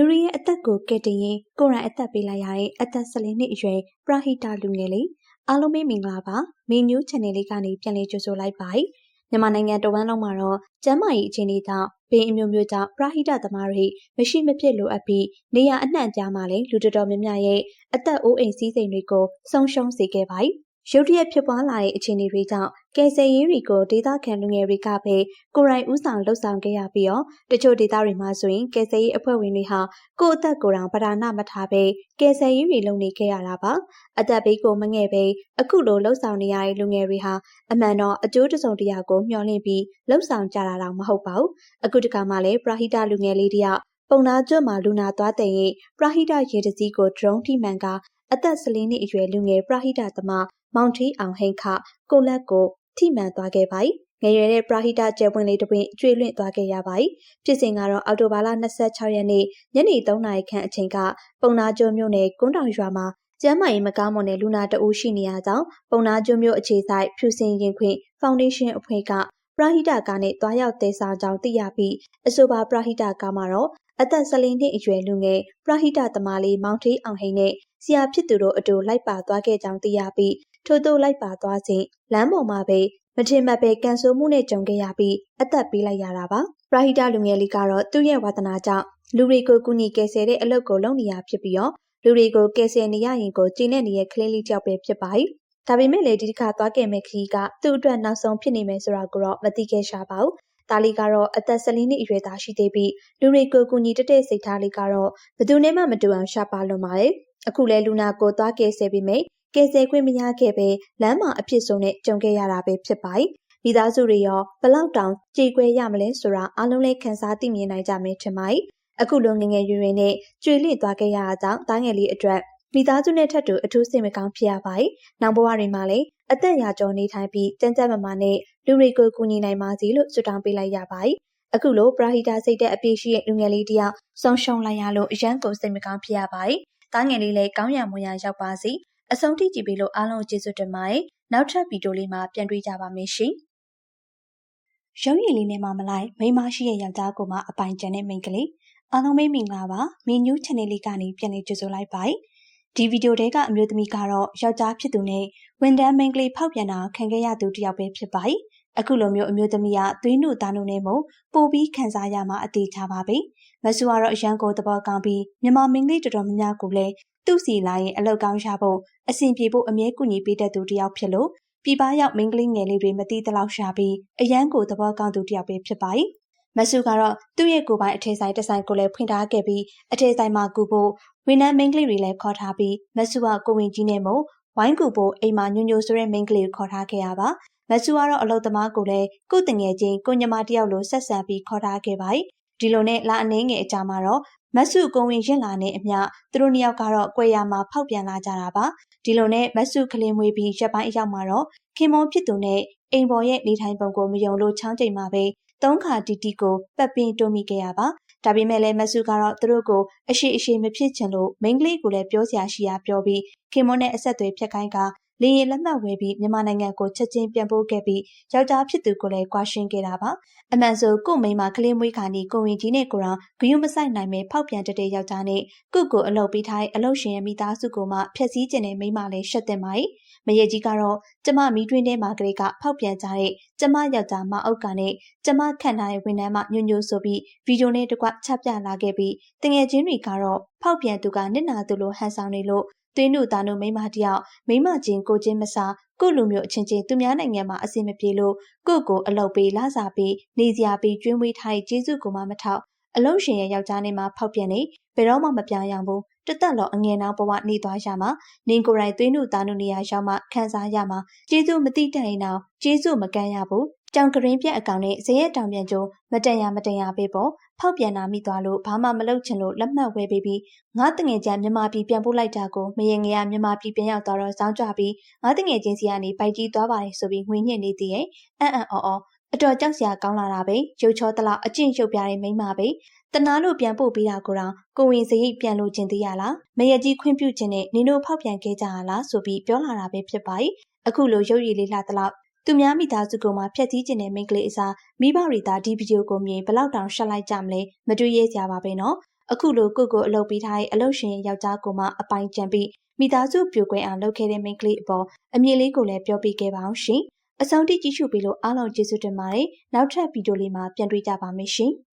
လူတွေရဲ့အသက်ကိုကယ်တင်ရင်ကိုယ်တိုင်အသက်ပေးလိုက်ရတဲ့အသက်14နှစ်အရွယ်ပရာဟိတလူငယ်လေးအားလုံးပဲမင်္ဂလာပါမင်းညူး channel လေးကနေပြန်လည်ကြိုဆိုလိုက်ပါမြန်မာနိုင်ငံတဝန်းလုံးမှာတော့ကျန်းမာရေးအခြေအနေကြောင့်ဘေးအမျိုးမျိုးကြောင့်ပရာဟိတသမားတွေမရှိမဖြစ်လိုအပ်ပြီးနေရအနှံ့ကြားမှာလည်းလူတော်တော်များများရဲ့အသက်အိုးအိမ်စည်းစိမ်တွေကိုဆုံးရှုံးစေခဲ့ပါတယ် ရုတ်တရက်ဖြစ်ပွားလာတဲ့အခြေအနေတွေကြောင့်ကယ်ဆယ်ရေးတွေကိုဒေသခံလူငယ်တွေကပဲကိုယ်တိုင်ဦးဆောင်လှုပ်ဆောင်ခဲ့ရပြီးတော့တချို့ဒေသတွေမှာဆိုရင်ကယ်ဆယ်ရေးအဖွဲ့ဝင်တွေဟာကိုယ့်အသက်ကိုယ်တိုင်ပဓာနမထားပဲကယ်ဆယ်ရေးတွေလုပ်နေခဲ့ရတာပါအသက်ဘေးကိုမငဲ့ပဲအခုလိုလှုပ်ဆောင်နေရတဲ့လူငယ်တွေဟာအမှန်တော့အကျိုးတစုံတရာကိုမျှော်လင့်ပြီးလှုပ်ဆောင်ကြတာတော့မဟုတ်ပါဘူးအခုတခါမှလည်းပရာဟိတလူငယ်လေးတယောက်ပုံနာကျွတ်မှာလူနာသွားတဲ့ရင်ပရာဟိတရေတစည်းကိုဒရုန်းထိမှန်ကအသက်14နှစ်အရွယ်လူငယ်ပရာဟိတသမား မောင်ထီအောင်ဟိန်ခကိုလက်ကိုထိမှန်သွားခဲ့ပါတယ်။ငယ်ရွယ်တဲ့ပရာဟိတကျယ်ပွင့်လေးတစ်ပွင့်ကျွေလွင့်သွားခဲ့ရပါတယ်။ဖြစ်စဉ်ကတော့အော်တိုဘာလ26ရက်နေ့ညနေ3နာရီခန့်အချိန်ကပုံနာကျွန်းမြို့နယ်ကွန်းတောင်ရွာမှာကျမ်းမာရေးမကောင်းမွန်တဲ့လူနာတဦးရှိနေရကြောင်းပုံနာကျွန်းမြို့အခြေဆိုင်ဖြူစင်ရင်ခွင့်ဖောင်ဒေးရှင်းအဖွဲ့ကပရာဟိတကားနဲ့တွားရောက်သေးစားကြောင်းသိရပြီးအဆိုပါပရာဟိတကားမှာတော့အသက်14နှစ်အရွယ်လူငယ်ပရာဟိတသမားလေးမောင်ထေးအောင်ဟိန်နဲ့ဆရာဖြစ်သူတို့အတူလိုက်ပါသွားခဲ့ကြောင်းသိရပြီး ထို့သို့လိုက်ပါသွားစဉ်လမ်းပေါ်မှာပဲမထင်မှတ်ပဲကန်ဆိုးမှုနဲ့ကြုံခဲ့ရပြီးအသက်ပေးလိုက်ရတာပါပရာဟိတလူငယ်လေးကတော့သူ့ရဲ့ဝါသနာကြောင့်လူတွေကိုကူညီကယ်ဆယ်တဲ့အလုပ်ကိုလုပ်နေရဖြစ်ပြီးတော့လူတွေကိုကယ်ဆယ်နေရရင်ကိုကျင်းနေတဲ့ကလေးလေးတယောက်ပဲဖြစ်ပါတယ်ဒါပေမဲ့လေဒီတစ်ခါသွားခဲ့မဲ့ခရီးကသူ့အတွက်နောက်ဆုံးဖြစ်နေမယ်ဆိုတာကိုတော့မသိခဲ့ရှာပါဘူး။ဒါလီကတော့အသက်14နှစ်အရွယ်သားရှိသေးပြီးလူတွေကိုကူညီတတဲ့စိတ်ထားလေးကတော့ဘယ်သူနဲ့မှမတူအောင်ရှာပါလွန်ပါတယ်။အခုလဲလူနာကိုသွားကယ်ဆယ်ပြီးမိ ကယ်ဆယ်ခွင့်မရခဲ့ပဲလမ်းမှာအဖြစ်ဆုံးနဲ့ကြုံခဲ့ရတာပဲဖြစ်ပါတယ်။မိသားစုတွေရောဘလောက်တောင်ကြေကွဲရမလဲဆိုတာအားလုံးလည်းခန်းစားသိမြင်နိုင်ကြမယ်ထင်ပါတယ်။အခုလိုငငယ်ရွယ်ရွယ်နဲ့ကျွေလင့်သွားခဲ့ရတာကြောင့်တားငယ်လေးအတွက်မိသားစုနဲ့ထပ်တူအထူးစိတ်မကောင်းဖြစ်ရပါတယ်။နောက်ဘဝတွေမှာလည်းအသက်ရာကျော်နေထိုင်ပြီးကြမ်းကြမ်းမာမာနဲ့လူတွေကိုကူညီနိုင်ပါစေလို့ဆုတောင်းပေးလိုက်ရပါတယ်။အခုလိုပရာဟိတာစိတ်တဲ့အပြည့်ရှိတဲ့လူငယ်လေးတယောက်ဆုံးရှုံးလိုက်ရလို့အရန်ကိုစိတ်မကောင်းဖြစ်ရပါတယ်။တားငယ်လေးလည်းကောင်းရမွန်ရရောက်ပါစေ။ အဆုံးထိကြည့်ပြီးလို့အားလုံးကျေးဇူးတင်ပါတယ်။နောက်ထပ်ဗီဒီယိုလေးမှာပြန်တွေ့ကြပါမယ်ရှင်။ရုံးရည်လေးနဲ့မှမလိုက်မိမရှိရဲ့ယောက်ျားကိုမှအပိုင်ကျန်တဲ့မိန်းကလေးအားလုံးပဲမင်္ဂလာပါမင်းညူး channel လေးကနေပြန်လည်ကြိုဆိုလိုက်ပါဒီဗီဒီယိုတဲကအမျိုးသမီးကတော့ယောက်ျားဖြစ်သူနဲ့ဝန်တန်းမိန်းကလေးဖောက်ပြန်တာခံခဲ့ရသူတယောက်ပဲဖြစ်ပါတယ်အခုလိုမျိုးအမျိုးသမီးကသွေးနုသားနုနဲ့မို့ပိုပြီးခံစားရမှာအသေးချပါပဲ မဆူကတော့အရန်ကိုသဘောကောင်းပြီးမြန်မာမင်းကလေးတော်တော်များများကိုလည်းသူ့စီလာရင်အလောက်ကောင်းရဖို့အဆင်ပြေဖို့အမြဲကူညီပေးတတ်သူတယောက်ဖြစ်လို့ပြပရောက်မင်းကလေးငယ်လေးတွေမတိတလောက်ရှာပြီးအရန်ကိုသဘောကောင်းသူတယောက်ပဲဖြစ်ပါတယ်မဆူကတော့သူ့ရဲ့ကိုယ်ပိုင်အထည်ဆိုင်တစ်ဆိုင်ကိုလည်းဖွင့်ထားခဲ့ပြီးအထည်ဆိုင်မှာကူဖို့ဝန်ထမ်းမိန်းကလေးတွေလည်းခေါ်ထားပြီးမဆူကကိုဝင်ကြီးနဲ့မို့ဝိုင်းကူဖို့အိမ်မှာညွညိုဆိုတဲ့မိန်းကလေးကိုခေါ်ထားခဲ့ရပါမဆူကတော့အလုတ်သမားကိုလည်းကိုတငယ်ချင်းကိုညမတယောက်လိုဆက်ဆံပြီးခေါ်ထားခဲ့ပါတယ် ဒီလိုနဲ့လာအနေငယ်အကြမှာတော့မဆုကိုဝင်ရင်လာနဲ့အမျှသူတို့နှစ်ယောက်ကတော့ကွယ်ရမှာဖောက်ပြန်လာကြတာပါဒီလိုနဲ့မဆုကလေးမွေးပြီးရက်ပိုင်းအရောက်မှာတော့ခင်မွန်ဖြစ်သူနဲ့အိမ်ပေါ်ရဲ့နေထိုင်ပုံကိုမယုံလို့ချောင်းချိန်မှာပဲသုံးခါတီတီကိုပတ်ပင်တိုးမိခဲ့ရပါဒါပေမဲ့လည်းမဆုကတော့သူတို့ကိုအရှိအရှိမဖြစ်ချင်လို့မိန်းကလေးကိုလည်းပြောစရာရှိရာပြောပြီးခင်မွန်နဲ့အဆက်အသွယ်ဖြတ်ခိုင်းက လေရင်လက်မှတ်ဝယ်ပြီးမြန်မာနိုင်ငံကိုချက်ချင်းပြန်ပို့ခဲ့ပြီးယောက်ျားဖြစ်သူကိုလည်းကွာရှင်းခဲ့တာပါအမှန်ဆိုကို့မိန်းမကလေးမွေးခါနီကိုဝင်ကြီးနဲ့ကိုရောင်ဂယုမဆိုင်နိုင်မဲ့ဖောက်ပြန်တတဲ့ယောက်ျားနဲ့ကုကိုအလုပ်ပေးထားတဲ့အလုပ်ရှင်ရဲ့မိသားစုကိုမှဖျက်ဆီးကျင်တဲ့မိန်းမလည်းရှက်တင်ပါ යි မရေကြီးကတော့ကျမမီးတွင်းထဲမှာကလေးကဖောက်ပြန်ကြတဲ့ကျမယောက်ျားမအုပ်ကနဲ့ကျမခန့်ထားတဲ့ဝန်ထမ်းမညွညွဆိုပြီးဗီဒီယိုနဲ့တကွချပြလာခဲ့ပြီးတငယ်ချင်းတွေကတော့ဖောက်ပြန်သူကနစ်နာသူလိုဟန်ဆောင်နေလို့ သွေးနုသားနုမိမတယောက်မိမချင်းကိုချင်းမစားကိုလူမျိုးအချင်းချင်းသူများနိုင်ငံမှာအဆင်မပြေလို့ကိုကိုအလုပ်ပေးလာစားပေးနေစရာပေးကျွေးမွေးထားတဲ့ကျေးဇူးကိုမှမထောက်အလုံးရှင်ရဲ့ယောက်ျားနဲ့မှဖောက်ပြန်နေဘယ်တော့မှမပြောင်းရဘူးတသက်လောအငယ်နောက်ဘဝနေသွားရမှာနင်ကိုယ်တိုင်သွေးနုသားနုနေရာရောက်မှခံစားရမှာကျေးဇူးမတိတတ်ရင်တော့ကျေးဇူးမကမ်းရဘူးကြောင်ကရင်းပြက်အကောင်နဲ့ဇရက်တောင်ပြန်ကျိုးမတန်ရမတန်ရပေးပေါ် ဖောက်ပြန်တာမိသွားလို့ဘာမှမလုပ်ချင်လို့လက်မှတ်ဝဲပေးပြီးငါတငယ်ချင်းမြန်မာပြည်ပြန်ပို့လိုက်တာကိုမရင်ငယ်ကမြန်မာပြည်ပြန်ရောက်သွားတော့စောင်းကြပြီးငါတငယ်ချင်းစီကနေပိုက်ကြီးသွားပါတယ်ဆိုပြီးငွေညှစ်နေသေးရဲ့အံ့အံ့အော်အော်အတော်ကြောက်စရာကောင်းလာတာပဲရုပ်ချောတလောက်အကျင့်ရုပ်ပြတဲ့မိန်းမပဲတနာလို့ပြန်ပို့ပေးတာကိုတော့ကိုဝင်စရိတ်ပြန်လို့ခြင်းသေးရလားမရကြီးခွင့်ပြုခြင်းနဲ့နင်တို့ဖောက်ပြန်ခဲ့ကြရလားဆိုပြီးပြောလာတာပဲဖြစ်ပါ යි အခုလိုရုပ်ရည်လေးလှတလောက် သူများမိသားစုကမှဖျက်ဆီးခြင်းနဲ့မိန်းကလေးအစားမိဘတွေသာဒီဗီဒီယိုကိုမြင်ဘလောက်တောင်ရှက်လိုက်ကြမလဲမတွေ့ရကြပါပဲနော်အခုလိုကိုကိုအလုပ်ပေးထားတဲ့အလုပ်ရှင်ရဲ့ယောက်ျားကိုမှအပိုင်ကျန်ပြီးမိသားစုပြိုကွဲအောင်လုပ်ခဲ့တဲ့မိန်းကလေးအပေါ်အမြင်လေးကိုလည်းပြောပြခဲ့ပါအောင်ရှင်။အဆုံးထိကြည့်ရှုပြီးလို့အားလုံးကျေးဇူးတင်ပါတယ်။နောက်ထပ်ဗီဒီယိုလေးမှာပြန်တွေ့ကြပါမယ်ရှင်။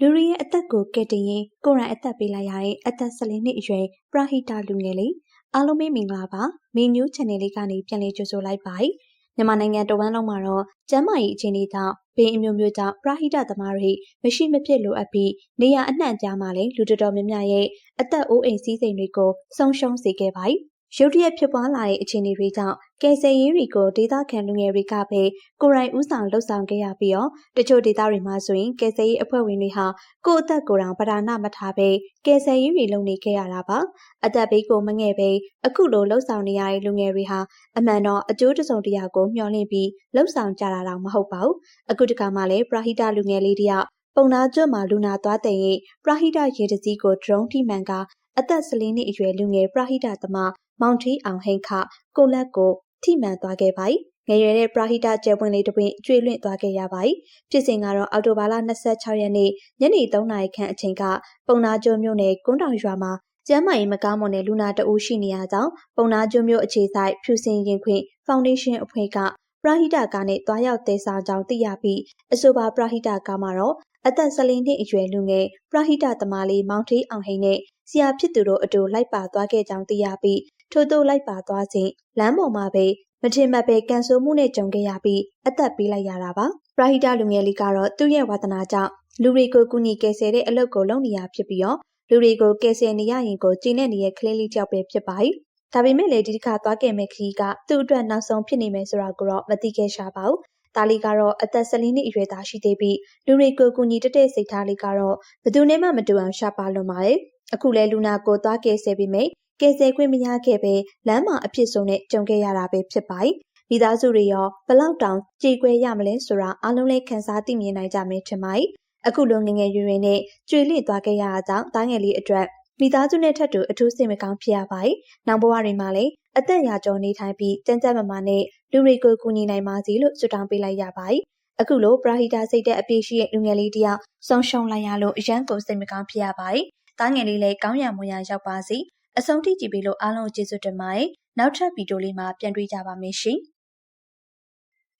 လူရီရဲ့အသက်ကိုကယ်တင်ရင်ကိုရိုင်းအသက်ပေးလိုက်ရတဲ့အသက်14နှစ်အရွယ်ပရာဟိတလူငယ်လေး အားလုံးပဲမင်္ဂလာပါမင်းညူး channel လေးကနေပြန်လည်ကြိုဆိုလိုက်ပါတယ်မြန်မာနိုင်ငံတဝန်းလုံးမှာတော့ကျန်းမာရေးအခြေအနေကြောင့်ဘေးအမျိုးမျိုးကြောင့်ပရာဟိတသမားတွေမရှိမဖြစ်လိုအပ်ပြီးနေရအနှံ့ကြားမှာလည်းလူတော်တော်များများရဲ့အသက်အိုးအိမ်စည်းစိမ်တွေကိုဆုံးရှုံးစေခဲ့ပါတယ် ရုတ်တရက်ဖြစ်ပွားလာတဲ့အခြေအနေတွေကြောင့်ကယ်ဆယ်ရေးတွေကိုဒေသခံလူငယ်တွေကပဲကိုရိုင်းဦးဆောင်လှုပ်ဆောင်ခဲ့ရပြီးတော့တချို့ဒေသတွေမှာဆိုရင်ကယ်ဆယ်ရေးအဖွဲ့ဝင်တွေဟာကိုယ့်အသက်ကိုယ်တောင်ပဓာနမထားပဲကယ်ဆယ်ရေးတွေလုပ်နေခဲ့ရတာပါအသက်ဘေးကိုမငဲ့ပဲအခုလိုလှုပ်ဆောင်နေရတဲ့လူငယ်တွေဟာအမှန်တော့အကျိုးတစုံတရာကိုမျှော်လင့်ပြီးလှုပ်ဆောင်ကြတာတော့မဟုတ်ပါဘူးအခုတခါမှလည်းပရာဟိတလူငယ်လေးတယောက်ပုံနာကျွတ်မှာလူနာသွားတဲ့ရင်ပရာဟိတရေတစည်းကိုဒရုန်းထိမှန်ကအသက်14နှစ်အရွယ်လူငယ်ပရာဟိတသမား မောင်ထီအောင်ဟိန်ခကိုလက်ကိုထိမှန်သွားခဲ့ပါတယ်။ငယ်ရွယ်တဲ့ပရာဟိတကျဲပွင့်လေးတစ်ပွင့်ကျွေလွင့်သွားခဲ့ရပါတယ်။ဖြစ်စဉ်ကတော့အော်တိုဘာလ26ရက်နေ့ညနေ3နာရီခန့်အချိန်ကပုံနာကျွန်းမြို့နယ်ကွန်းတောင်ရွာမှာကျမ်းမာရေးမကားမွန်တဲ့လူနာတဦးရှိနေရကြောင်းပုံနာကျွန်းမြို့အခြေဆိုင်ဖြူစင်ရင်ခွင်ဖောင်ဒေးရှင်းအဖွဲ့ကပရာဟိတကားနဲ့တွားရောက်သေးစားကြောင်းသိရပြီးအဆိုပါပရာဟိတကားမှာတော့အသက်14နှစ်အရွယ်လူငယ်ပရာဟိတသမားလေးမောင်ထေးအောင်ဟိန်နဲ့ ဆရာဖြစ်သူတို့အတူလိုက်ပါသွားခဲ့ကြောင်းသိရပြီးထို့သို့လိုက်ပါသွားစဉ်လမ်းပေါ်မှာပဲမထင်မှတ်ပဲကန်ဆိုးမှုနဲ့ကြုံခဲ့ရပြီးအသက်ပေးလိုက်ရတာပါပရာဟိတလူငယ်လေးကတော့သူ့ရဲ့ဝါသနာကြောင့်လူတွေကိုကူညီကယ်ဆယ်တဲ့အလုပ်ကိုလုပ်နေရဖြစ်ပြီးတော့လူတွေကိုကယ်ဆယ်နေရရင်ကိုကျင်းတဲ့နေတဲ့ကလေးလေးတယောက်ပဲဖြစ်ပါတယ်ဒါပေမဲ့လေဒီတစ်ခါသွားခဲ့မဲ့ခရီးကသူ့အတွက်နောက်ဆုံးဖြစ်နေမယ်ဆိုတာကိုတော့မသိခဲ့ရှာပါဘူး။ဒါလီကတော့အသက်14နှစ်အရွယ်သားရှိသေးပြီးလူတွေကိုကူညီတတဲ့စိတ်ထားလေးကတော့ဘယ်သူနဲ့မှမတူအောင်ရှာပါလွန်ပါတယ်။ အခုလဲလူနာကိုသွားကယ်ဆယ်ပြီးမိကယ်ဆယ်ခွင့်မရခဲ့ပဲလမ်းမှာအဖြစ်ဆုံးနဲ့ကြုံခဲ့ရတာပဲဖြစ်ပါတယ်။မိသားစုတွေရောဘလောက်တောင်ကြေကွဲရမလဲဆိုတာအားလုံးလည်းခန်းစားသိမြင်နိုင်ကြမယ်ထင်ပါတယ်။အခုလိုငငယ်ရွယ်ရွယ်နဲ့ကျွေလင့်သွားခဲ့ရတာကြောင့်တားငယ်လေးအတွက်မိသားစုနဲ့ထပ်တူအထူးစိတ်မကောင်းဖြစ်ရပါတယ်။နောက်ဘဝတွေမှာလည်းအသက်ရာကျော်နေထိုင်ပြီးကြမ်းကြမ်းမာမာနဲ့လူတွေကိုကူညီနိုင်ပါစေလို့ဆုတောင်းပေးလိုက်ရပါတယ်။အခုလိုပရာဟိတာစိတ်တဲ့အပြည့်ရှိတဲ့လူငယ်လေးတယောက်ဆုံးရှုံးလိုက်ရလို့အရန်ကိုစိတ်မကောင်းဖြစ်ရပါတယ်။ တားငယ်လေးလည်းကောင်းရမွန်ရရောက်ပါစေ။အဆုံးထိကြည့်ပြီးလို့အားလုံးကျေးဇူးတင်ပါတယ်။နောက်ထပ်ဗီဒီယိုလေးမှာပြန်တွေ့ကြပါမယ်ရှင်။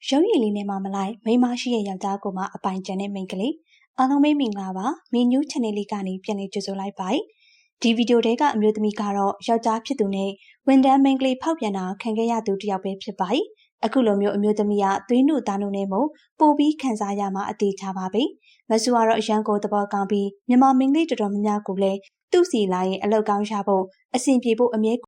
ရုံးရည်လေးနဲ့မှမလိုက်မိမရှိရဲ့ယောက်ျားကိုမှအပိုင်ကျန်တဲ့မိန်းကလေးအားလုံးပဲမင်္ဂလာပါမင်းညူး channel လေးကနေပြန်လည်ကြိုဆိုလိုက်ပါတယ်ဒီဗီဒီယိုတဲကအမျိုးသမီးကတော့ယောက်ျားဖြစ်သူနဲ့ဝန်တန်းမိန်းကလေးဖောက်ပြန်တာခံခဲ့ရသူတစ်ယောက်ပဲဖြစ်ပါတယ်အခုလိုမျိုးအမျိုးသမီးကသွေးနုသားနုနဲ့မို့ပိုပြီးခံစားရမှာအသေးချပါပဲ မဆူကတော့အရန်ကိုသဘောကောင်းပြီးမြန်မာမင်းလေးတော်တော်များများကိုလည်းသူ့စီလာရင်အလောက်ကောင်းရဖို့အဆင်ပြေဖို့အမြဲ